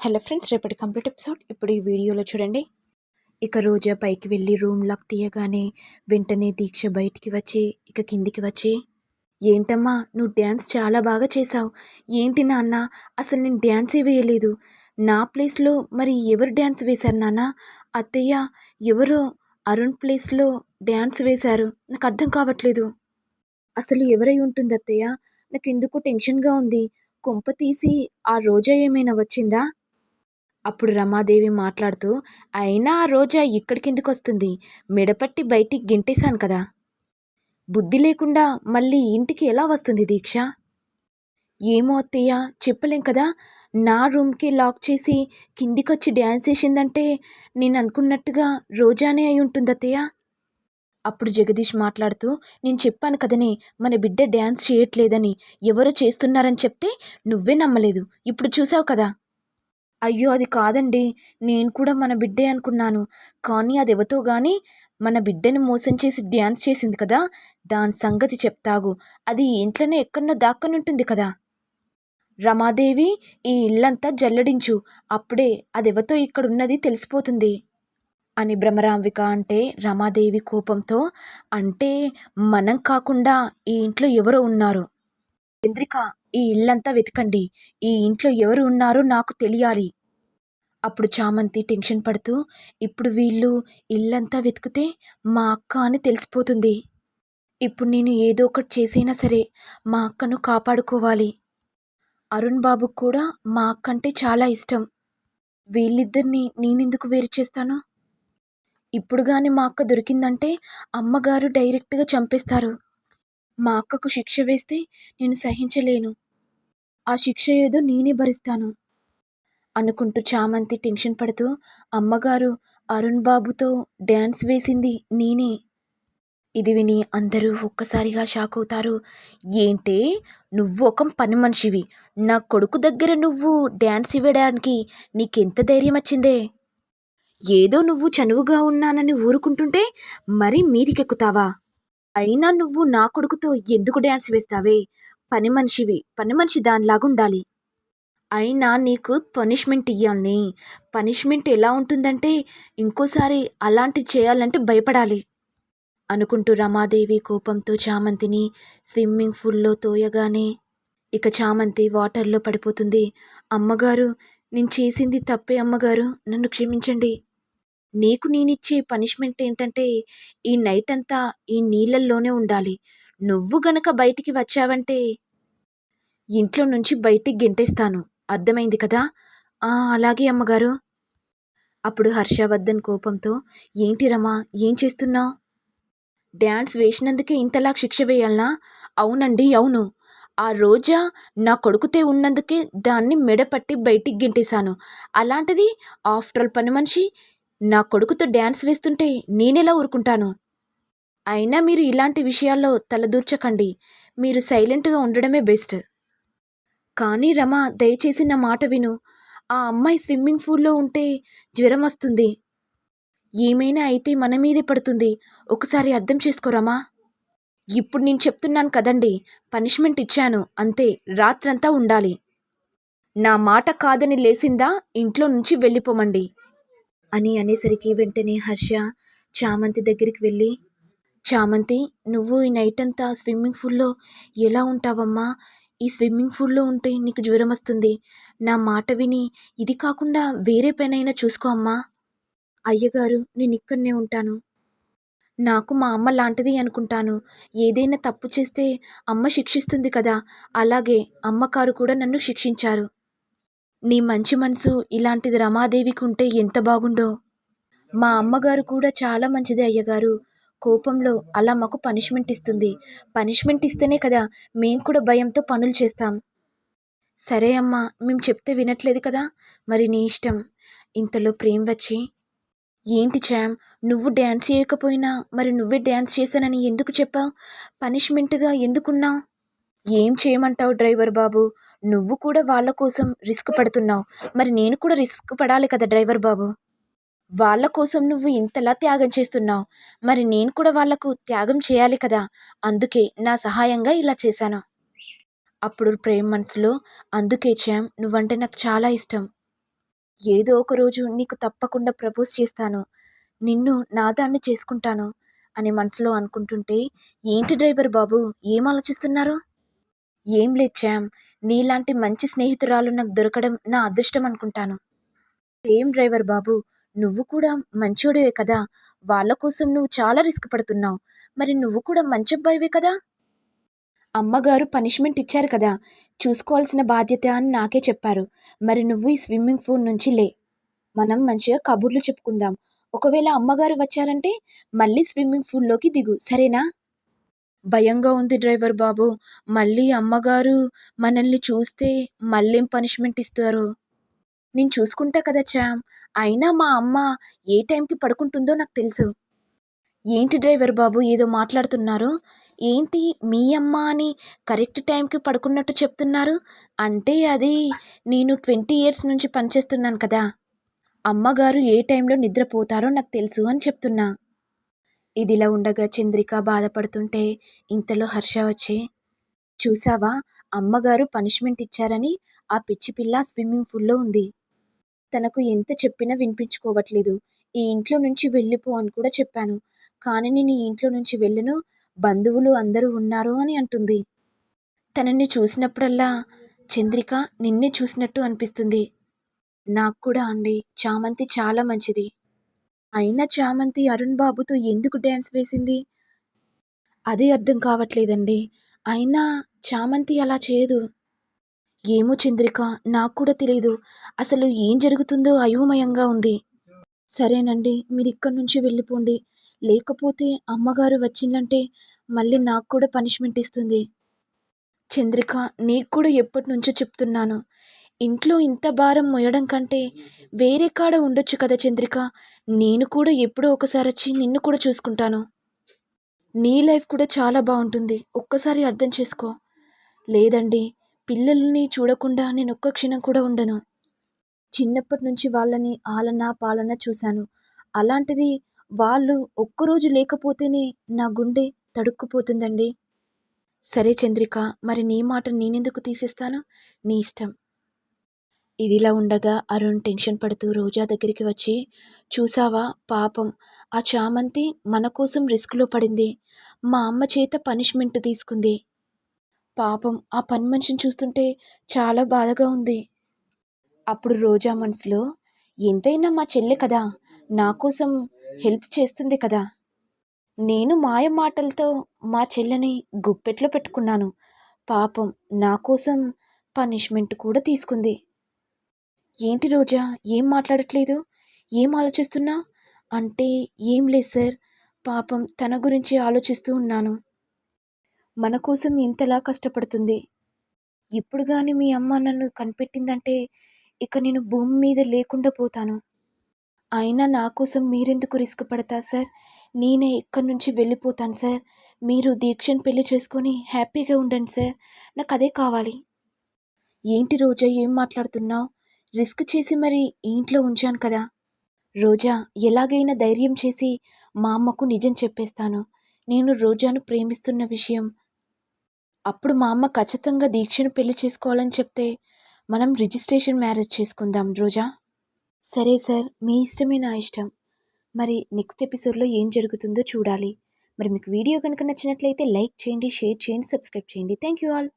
Hello friends రేపటి complete episode. ఇప్పుడు ఈ వీడియోలో చూడండి. ఇక రోజా పైకి వెళ్ళి రూమ్ లాక్ తీయగానే వెంటనే దీక్ష బయటికి వచ్చి ఇక కిందికి వచ్చి ఏంటమ్మా నువ్వు డ్యాన్స్ చాలా బాగా చేసావు ఏంటి నాన్న? అసలు నేను డ్యాన్సే వేయలేదు. నా ప్లేస్లో మరి ఎవరు డ్యాన్స్ వేశారు నాన్న? అత్తయ్య ఎవరు అరుణ్ ప్లేస్లో డ్యాన్స్ వేశారు? నాకు అర్థం కావట్లేదు. అసలు ఎవరై ఉంటుంది అత్తయ్య? నాకు ఎందుకు టెన్షన్గా ఉంది. కొంప తీసి ఆ రోజా ఏమైనా వచ్చిందా? అప్పుడు రమాదేవి మాట్లాడుతూ అయినా ఆ రోజా ఇక్కడికెందుకు వస్తుంది మెడపట్టి బయటికి గెంటేశాను కదా. బుద్ధి లేకుండా మళ్ళీ ఇంటికి ఎలా వస్తుంది దీక్ష? ఏమో అత్తయ్య చెప్పలేం కదా. నా రూమ్కి లాక్ చేసి కిందికొచ్చి డ్యాన్స్ వేసిందంటే నేను అనుకున్నట్టుగా రోజానే అయి ఉంటుంది అత్తయ్య. అప్పుడు జగదీష్ మాట్లాడుతూ నేను చెప్పాను కదనే మన బిడ్డ డ్యాన్స్ చేయట్లేదని ఎవరో చేస్తున్నారని చెప్తే నువ్వే నమ్మలేదు. ఇప్పుడు చూసావు కదా. అయ్యో అది కాదండి. నేను కూడా మన బిడ్డే అనుకున్నాను. కానీ అది ఎవతో కానీ మన బిడ్డని మోసం చేసి డ్యాన్స్ చేసింది కదా. దాని సంగతి చెప్తాగు. అది ఇంట్లోనే ఎక్కడో దాక్కనుంటుంది కదా. రమాదేవి ఈ ఇల్లంతా జల్లడించు. అప్పుడే అది ఎవతో ఇక్కడ ఉన్నది తెలిసిపోతుంది. అని భ్రమరాంబిక అంటే రమాదేవి కోపంతో అంటే మనం కాకుండా ఈ ఇంట్లో ఎవరో ఉన్నారు. చంద్రిక ఈ ఇల్లంతా వెతకండి. ఈ ఇంట్లో ఎవరు ఉన్నారో నాకు తెలియాలి. అప్పుడు చామంతి టెన్షన్ పడుతూ ఇప్పుడు వీళ్ళు ఇల్లంతా వెతికితే మా అక్క అని తెలిసిపోతుంది. ఇప్పుడు నేను ఏదో ఒకటి చేసైనా సరే మా అక్కను కాపాడుకోవాలి. అరుణ్ బాబుకు కూడా మా అక్క అంటే చాలా ఇష్టం. వీళ్ళిద్దరిని నేనెందుకు వేరు చేస్తాను? ఇప్పుడు కానీ మా అక్క దొరికిందంటే అమ్మగారు డైరెక్ట్గా చంపేస్తారు. మా అక్కకు శిక్ష వేస్తే నేను సహించలేను. ఆ శిక్ష ఏదో నేనే భరిస్తాను. అనుకుంటూ చామంతి టెన్షన్ పడుతూ అమ్మగారు అరుణ్ బాబుతో డ్యాన్స్ వేసింది నేనే. ఇది విని అందరూ ఒక్కసారిగా షాక్ అవుతారు. ఏంటే? నువ్వు ఒక పని మనిషివి. నా కొడుకు దగ్గర నువ్వు డ్యాన్స్ ఇవ్వడానికి నీకెంత ధైర్యం వచ్చిందే? ఏదో నువ్వు చనువుగా ఉన్నానని ఊరుకుంటుంటే మరీ మీదికెక్కుతావా? అయినా నువ్వు నా కొడుకుతో ఎందుకు డ్యాన్స్ వేస్తావే? పని మనిషివి. పని మనిషి దానిలాగుండాలి. అయినా నీకు పనిష్మెంట్ ఇవ్వాలి పనిష్మెంట్ ఎలా ఉంటుందంటే ఇంకోసారి అలాంటి చేయాలంటే భయపడాలి అనుకుంటూ రమాదేవి కోపంతో చామంతిని స్విమ్మింగ్ పూల్లో తోయగానే ఇక చామంతి వాటర్లో పడిపోతుంది. అమ్మగారు నేను చేసింది తప్పే అమ్మగారు నన్ను క్షమించండి. నీకు నేనిచ్చే పనిష్మెంట్ ఏంటంటే ఈ నైట్ అంతా ఈ నీళ్ళల్లోనే ఉండాలి. నువ్వు గనక బయటికి వచ్చావంటే ఇంట్లో నుంచి బయటికి గెంటేస్తాను. అర్థమైంది కదా? అలాగే అమ్మగారు. అప్పుడు హర్షవర్ధన్ కోపంతో ఏంటి రమా ఏం చేస్తున్నావు? డ్యాన్స్ వేసినందుకే ఇంతలా శిక్ష వేయాలనా? అవునండి అవును. ఆ రోజా నా కొడుకుతే ఉన్నందుకే దాన్ని మెడపట్టి బయటికి గెంటేశాను. అలాంటిది ఆఫ్టర్ పని మనిషి నా కొడుకుతో డ్యాన్స్ వేస్తుంటే నేనెలా ఊరుకుంటాను? అయినా మీరు ఇలాంటి విషయాల్లో తలదూర్చకండి. మీరు సైలెంట్గా ఉండడమే బెస్ట్. కానీ రమ దయచేసి నా మాట విను. ఆ అమ్మాయి స్విమ్మింగ్ పూల్లో ఉంటే జ్వరం వస్తుంది. ఏమైనా అయితే మన మీదే పడుతుంది. ఒకసారి అర్థం చేసుకోరమా ఇప్పుడు నేను చెప్తున్నాను కదండి. పనిష్మెంట్ ఇచ్చాను. అంతే. రాత్రంతా ఉండాలి. నా మాట కాదని లేసిందా? ఇంట్లో నుంచి వెళ్ళిపోమండి. అని అనేసరికి వెంటనే హర్ష చామంతి దగ్గరికి వెళ్ళి చామంతి నువ్వు ఈ నైట్ అంతా స్విమ్మింగ్ పూల్లో ఎలా ఉంటావమ్మా? ఈ స్విమ్మింగ్ పూల్లో ఉంటే నీకు జ్వరం వస్తుంది. నా మాట విని ఇది కాకుండా వేరే పనైనా చూసుకో అమ్మా. అయ్యగారు నేను ఇక్కడనే ఉంటాను. నాకు మా అమ్మ లాంటిది అనుకుంటాను. ఏదైనా తప్పు చేస్తే అమ్మ శిక్షిస్తుంది కదా. అలాగే అమ్మకారు కూడా నన్ను శిక్షించారు. నీ మంచి మనసు ఇలాంటిది రమాదేవికి ఉంటే ఎంత బాగుండో. మా అమ్మగారు కూడా చాలా మంచిది అయ్యగారు. కోపంలో అలా మాకు పనిష్మెంట్ ఇస్తుంది. పనిష్మెంట్ ఇస్తేనే కదా మేము కూడా భయంతో పనులు చేస్తాం. సరే అమ్మా మేము చెప్తే వినట్లేదు కదా? మరి నీ ఇష్టం. ఇంతలో ప్రేమ్ వచ్చి ఏంటి చామ్ నువ్వు డ్యాన్స్ చేయకపోయినా మరి నువ్వే డ్యాన్స్ చేశానని ఎందుకు చెప్పావు? పనిష్మెంట్గా ఎందుకున్నావు? ఏం చేయమంటావు డ్రైవర్ బాబు? నువ్వు కూడా వాళ్ళ కోసం రిస్క్ పడుతున్నావు. మరి నేను కూడా రిస్క్ పడాలి కదా డ్రైవర్ బాబు? వాళ్ళ కోసం నువ్వు ఇంతలా త్యాగం చేస్తున్నావు. మరి నేను కూడా వాళ్ళకు త్యాగం చేయాలి కదా. అందుకే నా సహాయంగా ఇలా చేశాను. అప్పుడు ప్రేమ్ మనసులో అందుకే చామ్ నువ్వంటే నాకు చాలా ఇష్టం. ఏదో ఒక రోజు నీకు తప్పకుండా ప్రపోజ్ చేస్తాను. నిన్ను నా దాన్ని చేసుకుంటాను అని మనసులో అనుకుంటుంటే ఏంటి డ్రైవర్ బాబు ఏం ఆలోచిస్తున్నారు? ఏం లేదు శ్యామ్ నీలాంటి మంచి స్నేహితురాలు నాకు దొరకడం నా అదృష్టం అనుకుంటాను. సేమ్ డ్రైవర్ బాబు నువ్వు కూడా మంచోడివే కదా? వాళ్ళ కోసం నువ్వు చాలా రిస్క్ పడుతున్నావు. మరి నువ్వు కూడా మంచి అబ్బాయివే కదా? అమ్మగారు పనిష్మెంట్ ఇచ్చారు కదా? చూసుకోవాల్సిన బాధ్యత అని నాకే చెప్పారు. మరి నువ్వు ఈ స్విమ్మింగ్ పూల్ నుంచి లే. మనం మంచిగా కబుర్లు చెప్పుకుందాం. ఒకవేళ అమ్మగారు వచ్చారంటే మళ్ళీ స్విమ్మింగ్ పూల్లోకి దిగు. సరేనా? భయంగా ఉంది డ్రైవర్ బాబు. మళ్ళీ అమ్మగారు మనల్ని చూస్తే మళ్ళేం పనిష్మెంట్ ఇస్తారు? నేను చూసుకుంటా కదా చామ్ అయినా మా అమ్మ ఏ టైంకి పడుకుంటుందో నాకు తెలుసు. ఏంటి డ్రైవర్ బాబు ఏదో మాట్లాడుతున్నారు? ఏంటి మీ అమ్మ అని కరెక్ట్ టైంకి పడుకున్నట్టు చెప్తున్నారు? అంటే అది నేను ట్వంటీ ఇయర్స్ నుంచి పనిచేస్తున్నాను కదా. అమ్మగారు ఏ టైంలో నిద్రపోతారో నాకు తెలుసు అని చెప్తున్నా. ఇదిలా ఉండగా చంద్రిక బాధపడుతుంటే ఇంతలో హర్ష వచ్చి చూసావా? అమ్మగారు పనిష్మెంట్ ఇచ్చారని ఆ పిచ్చి పిల్ల స్విమ్మింగ్ పూల్లో ఉంది. తనకు ఎంత చెప్పినా వినిపించుకోవట్లేదు. ఈ ఇంట్లో నుంచి వెళ్ళిపో అని కూడా చెప్పాను. కానీ నేను ఈ ఇంట్లో నుంచి వెళ్ళను. బంధువులు అందరూ ఉన్నారు అని అంటుంది. తనని చూసినప్పుడల్లా చంద్రిక నిన్నే చూసినట్టు అనిపిస్తుంది. నాకు కూడా అండి. చామంతి చాలా మంచిది. అయినా చామంతి అరుణ్ బాబుతో ఎందుకు డ్యాన్స్ వేసింది? అదే అర్థం కావట్లేదండి. అయినా చామంతి అలా చేయదు. ఏమో చంద్రిక నాకు కూడా తెలియదు అసలు ఏం జరుగుతుందో అయోమయంగా ఉంది. సరేనండి మీరు ఇక్కడి నుంచి వెళ్ళిపోండి. లేకపోతే అమ్మగారు వచ్చిందంటే మళ్ళీ నాకు కూడా పనిష్మెంట్ ఇస్తుంది. చంద్రిక నీకు కూడా ఎప్పటి నుంచో చెప్తున్నాను. ఇంట్లో ఇంత భారం మోయడం కంటే వేరే కాడ ఉండొచ్చు కదా చంద్రిక? నేను కూడా ఎప్పుడో ఒకసారి వచ్చి నిన్ను కూడా చూసుకుంటాను. నీ లైఫ్ కూడా చాలా బాగుంటుంది. ఒక్కసారి అర్థం చేసుకో. లేదండి పిల్లల్ని చూడకుండా నేను ఒక్క క్షణం కూడా ఉండను. చిన్నప్పటి నుంచి వాళ్ళని ఆలన పాలన చూశాను. అలాంటిది వాళ్ళు ఒక్కరోజు లేకపోతేనే నా గుండె తడుక్కుపోతుందండి. సరే చంద్రిక మరి నీ మాట నేనెందుకు తీసేస్తాను? నీ ఇష్టం. ఇదిలా ఉండగా అరుణ్ టెన్షన్ పడుతూ రోజా దగ్గరికి వచ్చి చూసావా పాపం ఆ చామంతి మన కోసం రిస్క్లో పడింది. మా అమ్మ చేత పనిష్మెంట్ తీసుకుంది. పాపం ఆ పని మనిషిని చూస్తుంటే చాలా బాధగా ఉంది. అప్పుడు రోజా మనసులో ఎంతైనా మా చెల్లె కదా నా కోసం హెల్ప్ చేస్తుంది కదా. నేను మాయ మాటలతో మా చెల్లెని గుప్పెట్లో పెట్టుకున్నాను. పాపం నా కోసం పనిష్మెంట్ కూడా తీసుకుంది. ఏంటి రోజా ఏం మాట్లాడట్లేదు? ఏం ఆలోచిస్తున్నా? అంటే ఏం లేదు సార్ పాపం తన గురించి ఆలోచిస్తూ ఉన్నాను. మన కోసం ఇంతలా కష్టపడుతుంది. ఇప్పుడు కానీ మీ అమ్మ నన్ను కనిపెట్టిందంటే ఇక నేను భూమి మీద లేకుండా పోతాను. అయినా నా కోసం మీరెందుకు రిస్క్ పడతా సార్? నేనే ఇక్కడి నుంచి వెళ్ళిపోతాను సార్. మీరు దీక్షను పెళ్ళి చేసుకొని హ్యాపీగా ఉండండి సార్. నాకు అదే కావాలి. ఏంటి రోజా ఏం మాట్లాడుతున్నావు? రిస్క్ చేసి మరి ఇంట్లో ఉంచాను కదా. రోజా ఎలాగైనా ధైర్యం చేసి మా అమ్మకు నిజం చెప్పేస్తాను. నేను రోజాను ప్రేమిస్తున్న విషయం అప్పుడు మా అమ్మ ఖచ్చితంగా దీక్షను పెళ్ళి చేసుకోవాలని చెప్తే మనం రిజిస్ట్రేషన్ మ్యారేజ్ చేసుకుందాం రోజా? సరే సార్ మీ ఇష్టమే నా ఇష్టం. మరి నెక్స్ట్ ఎపిసోడ్లో ఏం జరుగుతుందో చూడాలి. మరి మీకు వీడియో కనుక నచ్చినట్లయితే లైక్ చేయండి షేర్ చేయండి సబ్స్క్రైబ్ చేయండి. Thank you all.